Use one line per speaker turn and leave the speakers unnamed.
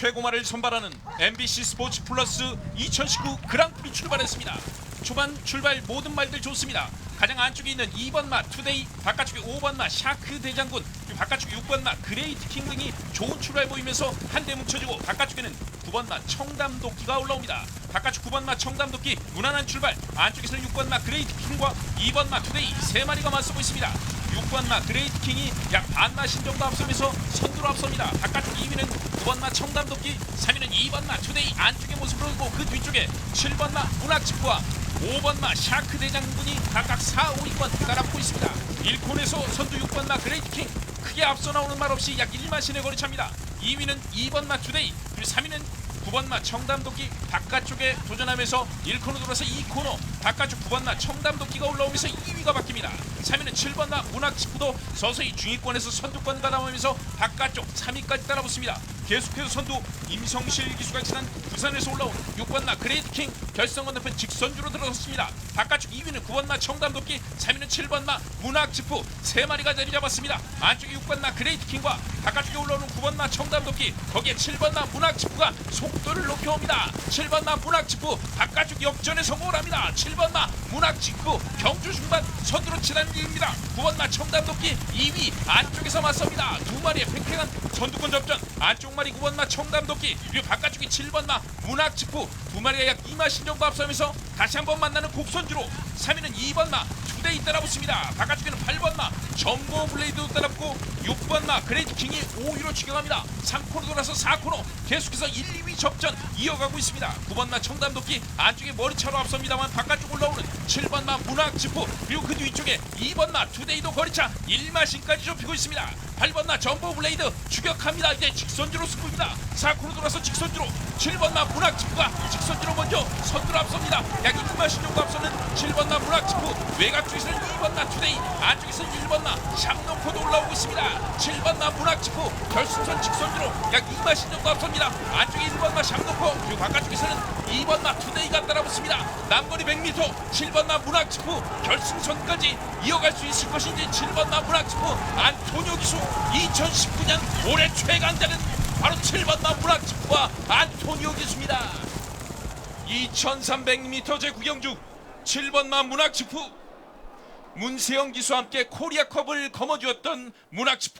최고마를 선발하는 MBC 스포츠 플러스 2019 그랑프리 출발했습니다. 초반 출발 모든 말들 좋습니다. 가장 안쪽에 있는 2번 마 투데이, 바깥쪽에 5번 마 샤크 대장군, 바깥쪽에 6번 마 그레이트 킹 등이 좋은 출발 보이면서 한 대 뭉쳐지고 바깥쪽에는 9번 마 청담도끼가 올라옵니다. 바깥쪽 9번 마 청담도끼 무난한 출발, 안쪽에서는 6번 마 그레이트 킹과 2번 마 투데이 세 마리가 맞서고 있습니다. 6번 마 그레이트 킹이 약 반마 신 정도 앞서면서 선두로 앞섭니다. 바깥쪽 2위는 9번 마 청담도끼, 3위는 2번 마 투데이 안쪽의 모습을 보고 그 뒤쪽에 7번 마 문학집과 5번 마 샤크 대장군이 각각 4, 5, 2번 따라붙고 있습니다. 1콘에서 선두 6번 마 그레이트 킹 크게 앞서 나오는 말 없이 약 1마신의 거리 차입니다. 2위는 2번 마 투데이, 그리고 3위는 9번 마 청담도끼 바깥쪽에 도전하면서 1코너 돌아서 2코너 바깥쪽 9번 마 청담도끼가 올라오면서 2위가 바뀝니다. 3위는 7번 마 문학지구도 서서히 중위권에서 선두권과 나오면서 바깥쪽 3위까지 따라붙습니다. 계속해서 선두 임성실 기수가 지난 부산에서 올라온 6번 마 그레이트 킹 결승 건너편 직선주로 들어섰습니다. 바깥쪽 2위는 9번 마 청담도끼 3위는 7번 마 문학지프 세 마리가 자리 잡았습니다. 안쪽에 6번 마 그레이트 킹과 바깥쪽에 올라오는 9번 마 청담도끼 거기에 7번 마 문학 지프가 속도를 높여옵니다. 7번 마 문학지프 바깥쪽 역전에 성공을 합니다. 7번 마 문학지프 경주 중반 선두로 치닫는 길입니다. 9번 마 청담도끼 2위 안쪽에서 맞섭니다. 두 마리의 팽팽한 선두권 접전 안쪽 마리 9번 마 청담도끼 그리고 바깥쪽이 7번 마 문학지프 두 마리가 약 2마 신 정도 앞서면서 다시 한번 만나는 곡선주로 3위는 2번 마 투데이 따라붙습니다. 바깥쪽에는 8번 마 점고 블레이드도 따라붙고 6 번마 그레이트 킹이 5위로 추격합니다. 3코너 돌아서 4코너 계속해서 1, 2위 접전 이어가고 있습니다. 9번 마 청담도끼 안쪽에 머리차로 앞섭니다만 바깥쪽 올라오는 7번 마 문학지프 그리고 그 뒤쪽에 2번 마 투데이도 거리차 1마신까지 좁히고 있습니다. 8번 마 점보 블레이드 추격합니다. 이제 직선주로 승부입니다. 4코너 돌아서 직선주로 7번 마 문학지프가 직선주로 먼저 선두로 앞섭니다. 약 1마신 정도 앞서는 7번 마 문학지프 외곽 쪽에서는 2번 마 투데이 안쪽에서는 1번 마 샴노코도 올라오고 있습니다. 7번 마 문학지프 결승선 직선주로 약 2마 신 정도 앞섭니다. 안쪽에 1번 마 샴노코 그리고 바깥쪽에서는 2번 마 투데이가 따라붙습니다. 남거리 100m 7번 마 문학지프 결승선까지 이어갈 수 있을 것인지 7번 마 문학지프 안토니오 기수 2019년 올해 최강자는 바로 7번 마 문학지프와 안토니오 기수입니다. 2300m 제 구경 중 7번 마 문학지프 문세영 기수와 함께 코리아컵을 거머쥐었던 문학지프